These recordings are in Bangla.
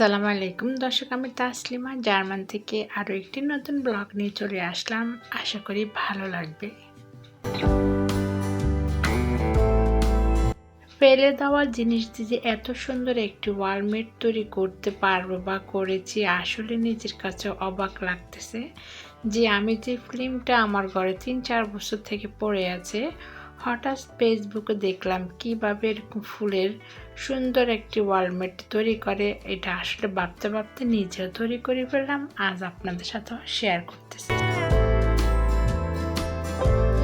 আসসালামু আলাইকুম। দর্শক, আমি তাসলিমা। জার্মান থেকে আরও একটি নতুন ব্লগ নিয়ে চলে আসলাম। আশা করি ভালো লাগবে। ফেলে দেওয়া জিনিস দিয়ে এত সুন্দর একটি ওয়ালমেট তৈরি করতে পারব বা করেছি, আসলে নিজের কাছে অবাক লাগতেছে যে আমি যে ফিল্মটা আমার ঘরে তিন চার বছর থেকে পড়ে আছে হঠাৎ ফেসবুকে দেখলাম কীভাবে এরকম ফুলের সুন্দর একটি ওয়ালমেট তৈরি করে। এটা আসলে ভাবতে ভাবতে নিজেও তৈরি করে ফেললাম। আজ আপনাদের সাথে শেয়ার করতেছি।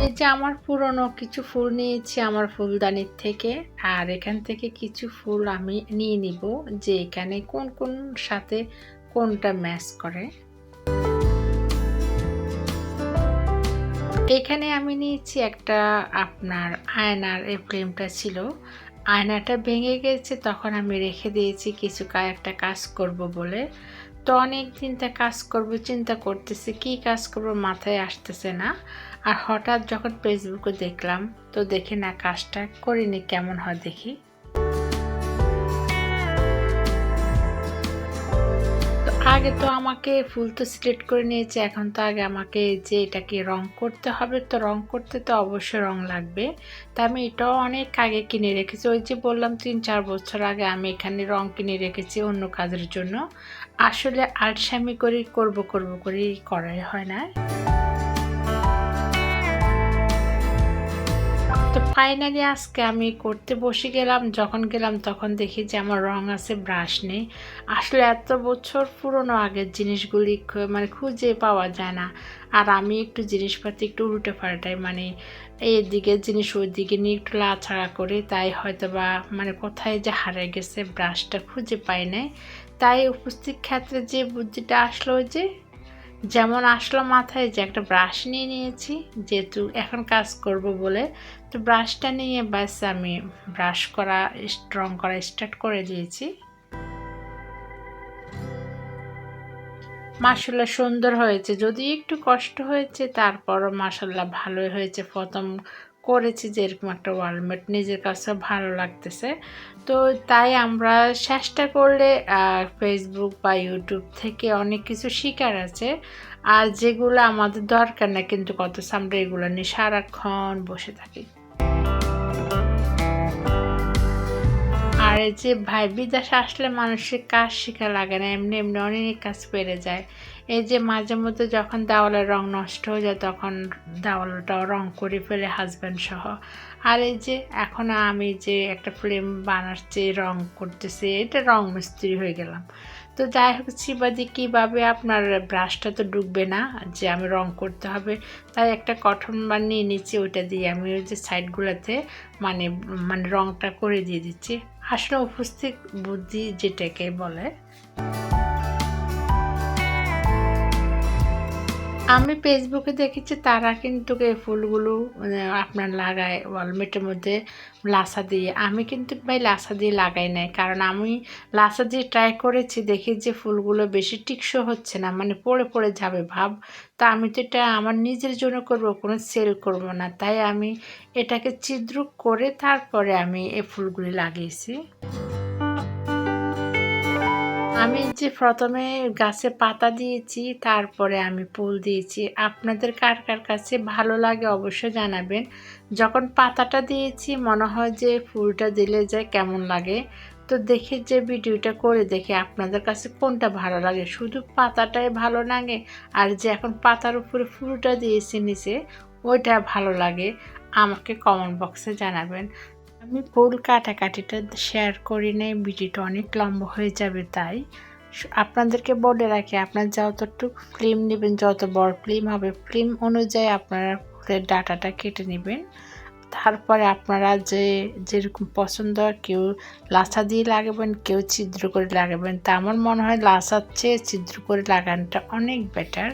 এই যে আমার পুরনো কিছু ফুল নিয়েছি আমার ফুলদানির থেকে, আর এখান থেকে কিছু ফুল আমি নিয়ে নিব যে এখানে কোন কোন সাথে কোনটা ম্যাচ করে। এখানে আমি নিয়েছি একটা আপনার আয়নার এই ফ্রেমটা ছিল। আয়নাটা ভেঙে গেছে, তখন আমি রেখে দিয়েছি কিছু একটা কাজ করব বলে। তো অনেক চিন্তা কাজ করব, চিন্তা করতেছি কি কাজ করব, মাথায় আসতেছে না। আর হঠাৎ যখন ফেসবুকে দেখলাম, তো দেখি না কাজটা করিনি, কেমন হয় দেখি। আগে তো আমাকে ফুল তো সিলেক্ট করে নিয়েছে, এখন তো আগে আমাকে যে এটাকে রং করতে হবে তো রং করতে তো অবশ্যই রং লাগবে। তা আমি এটাও অনেক আগে কিনে রেখেছি, ওই যে বললাম তিন চার বছর আগে আমি এখানে রং কিনে রেখেছি অন্য কাজের জন্য। আসলে আলসামি করে করব করব করেই করাই হয় না। ফাইনালি আজকে আমি করতে বসে গেলাম, যখন গেলাম তখন দেখি যে আমার রং আছে ব্রাশ নেই। আসলে এত বছর পুরনো আগের জিনিসগুলি মানে খুঁজে পাওয়া যায় না। আর আমি একটু জিনিসপাতি একটু উল্টে পাল্টাই মানে এই দিকে জিনিস ওই দিকে নিয়ে একটু লাছাড়া করি, তাই হয়তো বা মানে কোথায় যে হারিয়ে গেছে ব্রাশটা খুঁজে পাই নাই। তাই উপস্থিত ক্ষেত্রে যে বুদ্ধিটা আসলো যে যেমন আসলো মাথায় যে একটা ব্রাশ নিয়ে নিয়েছি, যেহেতু এখন কাজ করব বলে, তো ব্রাশটা নিয়ে ব্যাস আমি ব্রাশ করা স্ট্রং করা স্টার্ট করে দিয়েছি। মাসাল্লাহ সুন্দর হয়েছে। যদি একটু কষ্ট হয়েছে, তারপরও মাসাল্লাহ ভালোই হয়েছে। প্রথম করেছি যে এরকম একটা ওয়ালমেট নিজের কাছে ভালো লাগতেছে। তো তাই আমরা চেষ্টা করলে ফেসবুক বা ইউটিউব থেকে অনেক কিছু শিকার আছে। আর যেগুলো আমাদের দরকার না, কিন্তু কত আমরা এগুলো নিয়ে সারাক্ষণ বসে থাকি। আর যে ভাই, বিদেশে আসলে মানুষের কাজ শেখা লাগে না, এমনি এমনি অনেক কাজ পেরে যায়। এই যে মাঝে মধ্যে যখন দেওয়ালের রং নষ্ট হয়ে যায়, তখন দেওয়ালটাও রং করে ফেলে হাজব্যান্ড সহ। আর এই যে এখন আমি যে একটা ফ্রেম বানাচ্ছি, রং করতেছি, এটা রং মিস্ত্রি হয়ে গেলাম। তো যাই হোক চিবাদি কীভাবে আপনার ব্রাশটা তো ডুববে না, যে আমি রং করতে হবে, তাই একটা কঠন বানিয়ে নিচ্ছি, ওইটা দিয়ে আমি ওই যে সাইডগুলোতে মানে মানে রংটা করে দিয়ে দিচ্ছি। আসলে উপস্থিত বুদ্ধি যেটাকে বলে আমি ফেসবুকে দেখেছি, তারা কিন্তু এই ফুলগুলো মানে আপনার লাগায় ওয়ালমেটের মধ্যে লাসা দিয়ে। আমি কিন্তু ভাই লাসা দিয়ে লাগাই নাই, কারণ আমি লাসা দিয়ে ট্রাই করেছি, দেখি যে ফুলগুলো বেশি টিকসো হচ্ছে না মানে পড়ে পড়ে যাবে ভাব। তা আমি তো এটা আমার নিজের জন্য করব, কোনো সেল করব না। তাই আমি এটাকে ছিদ্র করে তারপরে আমি এই ফুলগুলি লাগিয়েছি। আমি যে প্রথমে গাছে পাতা দিয়েছি, তারপরে আমি ফুল দিয়েছি। আপনাদের কার কার কাছে ভালো লাগে অবশ্যই জানাবেন। যখন পাতাটা দিয়েছি, মনে হয় যে ফুলটা দিলে যায় কেমন লাগে। তো দেখে যে ভিডিওটা করে দেখে আপনাদের কাছে কোনটা ভালো লাগে। শুধু পাতাটাই ভালো লাগে, আর যে এখন পাতার উপরে ফুলটা দিয়েছি নিচে, ওইটা ভালো লাগে। আমাকে কমেন্ট বক্সে জানাবেন। আমি ফুল কাটাকাটিটা শেয়ার করি নাই, ভিডিওটা অনেক লম্বা হয়ে যাবে তাই। আপনাদেরকে বলে রাখি, আপনার যতটুকু ফিল্ম নেবেন, যত বড় ফিল্ম হবে ফিল্ম অনুযায়ী আপনারা ফুলের ডাটাটা কেটে নেবেন। তারপরে আপনারা যে, যেরকম পছন্দ, কেউ লাসা দিয়ে লাগাবেন, কেউ ছিদ্র করে লাগাবেন, তা আমার মনে হয় লাসার চেয়ে ছিদ্র করে লাগানোটা অনেক বেটার